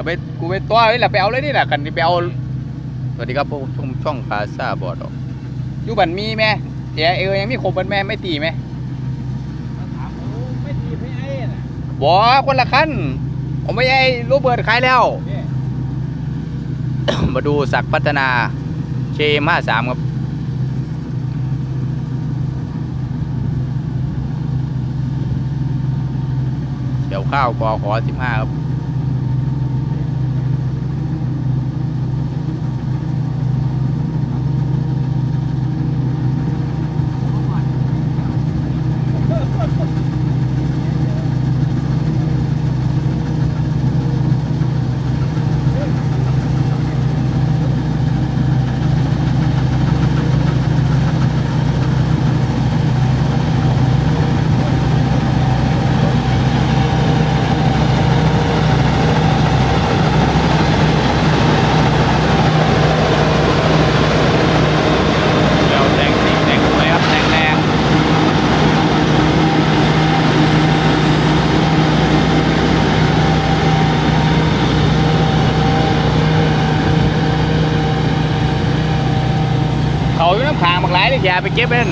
ก็ไปกูไปตัวนี่แหละไปเอาเลยนี่แหละกันที่ไปเอาสวัสดีครับพวกช่องช่องคาซาบอดออกอยู่บันมีไหมแกเออยังมีครบบันแม่ไม่ตีไหมถามเขาไม่ตีไม่ไอ้น่ะบอคนละคันผมไม่ใช่รูปเบิร์ดขายแล้ว เนี่ยมาดูศักดิ์พัฒนาเคมห้าสามครับเดี๋ยวข้าวกอขอสิบห้าครับ เดี๋ยวแดงสีแดงสวยครับแดงแดง เขาอยู่น้ำขางบางหลายนี่อย่าไปเก็บเล่น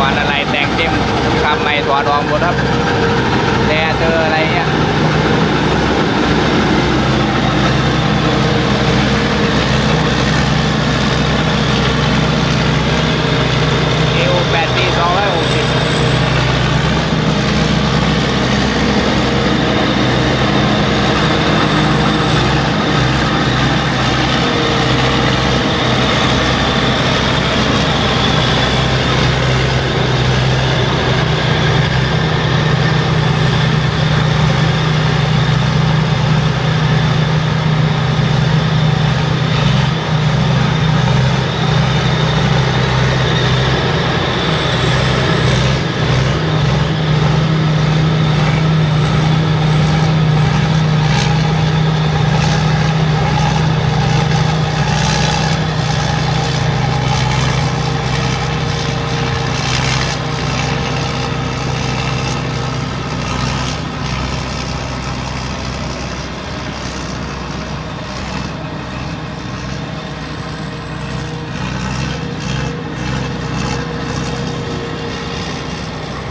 วันอะไรแต่งเต็มคำไม่ตัวรองหมดครับแต่เจออะไรเนี่ย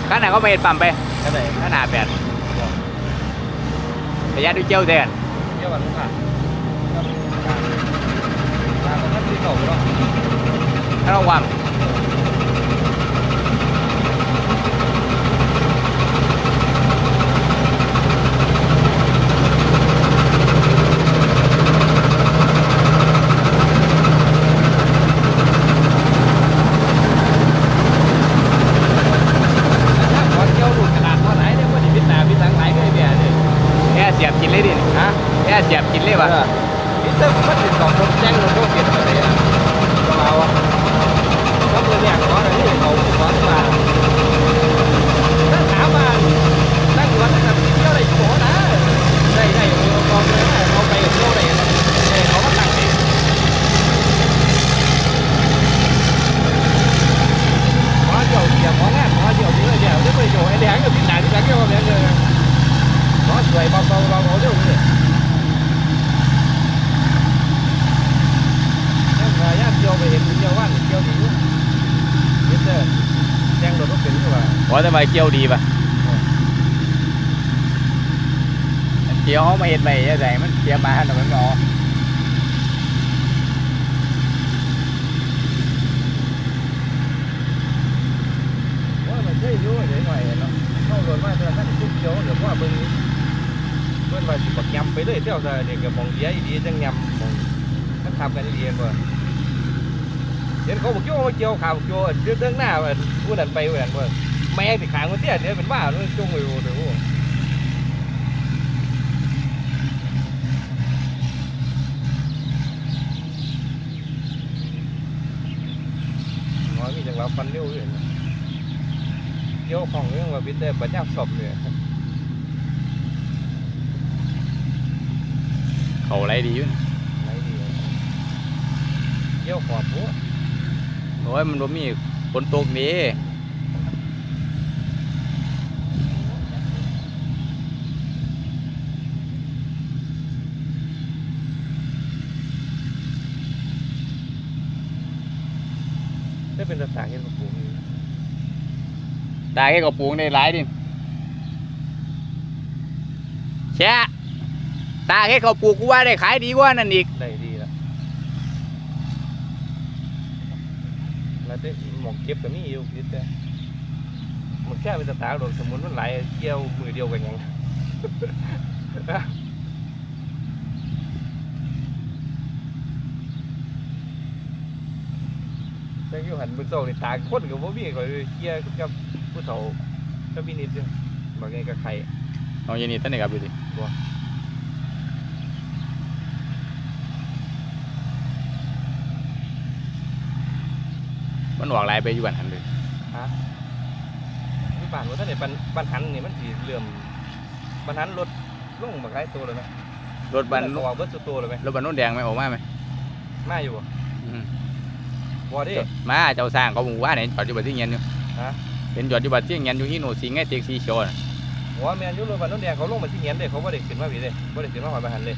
ข้างหน้าก็ไปเห็นปั๊มไปก็ได้ข้างหน้าแปดระยะด้วยเจ้าแทนเที่ยววันลูกค้าครับมาตรงนั้นที่เก่าเนาะถ้าต้องวาง ขอเที่ยวดูตลาดเท่าไหร่เนี่ยวันนี้พิษนาพิษทางไหนก็ไอ้เบี้ยเนี่ย แค่เสียบกินเลยดิ ฮะ แค่เสียบกินเลยเอวะอพิษเตอร์มันติดต่อคนแจ้งรถโรคเกิดอะไรอะก็มาว่ะก็มือเนี่ยขออะไรที่เขาขอมาถ้าถามมาตั้งวันนั้นเที่ยวอะไรอยู่บ่นะได้ได้เอาเอาเลยเอาไปเที่ยวอะไรเนี่ยเขาก็ตั้งเอง ขอเดี๋ยวเดี๋ยวของงานขอเดี๋ยวนี้เดี๋ยวเดี๋ยวไปโยไอ้แดงกับพี่หนานพี่หนานก็มาแบบนี้ขอสวยเบาๆเบาๆเดี๋ยวนี้ยังไงญาติเดียวไปเห็นเดียวว่านเดียวดีเห็นเด้อแดงรถรถเป็นหรือเปล่า ขอ ทำไมเกี่ยวดีปะเกี่ยวมาเห็นไปยังไงมันเกี่ยวมาหน่อยมันอ๋อว่ามันใช่อยู่เพื่อนาะเข้ารถมาเจอท่านทุกเดียวเดี๋ยวว่าเบิ่งเพิ่นว่าสิบักยำไปเลยเที่ยวซะเดี๋ยวก็มองเดียดีจังยำมองมันทำกันดีกว่าเห็นเขาบอกโยมาเกี่ยวข่าวโยเรื่องเรื่องหน้าว่าผู้นั้นไปผู้นั้นว่า แม่ติดขางมันเตี้ยเนี่ยเป็นบ้าเลยจุ้งอยู่เดี๋ยวน้อยมีจังหวะฟันเร็วอยู่เกี่ยวของเรื่องว่าบิดได้บัญญัติสอบเลยเขาไรดีอยู่ไรดีเยอะขอบหัวโอ้ยมันบ่มีฝนตกนี้ ได้เป็นตาต่างเห็นกับผมนี่ตายแค่กับปลูกได้หลายดิแช่ตาแค่เขาปลูกกูว่าได้ขายดีกว่านั่นอีกได้ดีละแล้วได้หมองเก็บกับมีอยู่นิดเดียวมันแค่เป็นตาต่างโดนสมุนมันไหลายเกี่ยวมือเดียวกันยัง แต่อยู่หันมือโซ่นี่ตาคนกับบ่มีก็เกี่ยวกับผู้เฒ่าก็มีนิดเดียวบางไงก็ไข่เอาอย่างนี้ท่านนี่ครับดูสิบ่มันออกหลายไปอยู่บ้านหันเลยที่บ้านว่าท่านไหนปันปันหันนี่มันสีเหลื่อมปันหันรถลงมาไกลตัวเลยไหมรถบันออกเบิดสุดตัวเลยไหมรถบันโน้นแดงไหมออกมาไหมมาอยู่บ่อืม บ่ดิ มาเจ้าสร้างเขาบอกว่าเนี่ยจอดอยู่บัดที่เงียนอยู่ฮะ เห็นจอดอยู่บัดที่เงียนอยู่ที่โนสิงห์ไงเต็กซีโชว์น่ะหัวแมนอยุรถบันนู้นแดงเขาลงมาที่เงียนเด้เขาบ่ได้ขึ้นมาพี่เด้บ่ได้ขึ้นมาหอยมาหันเลย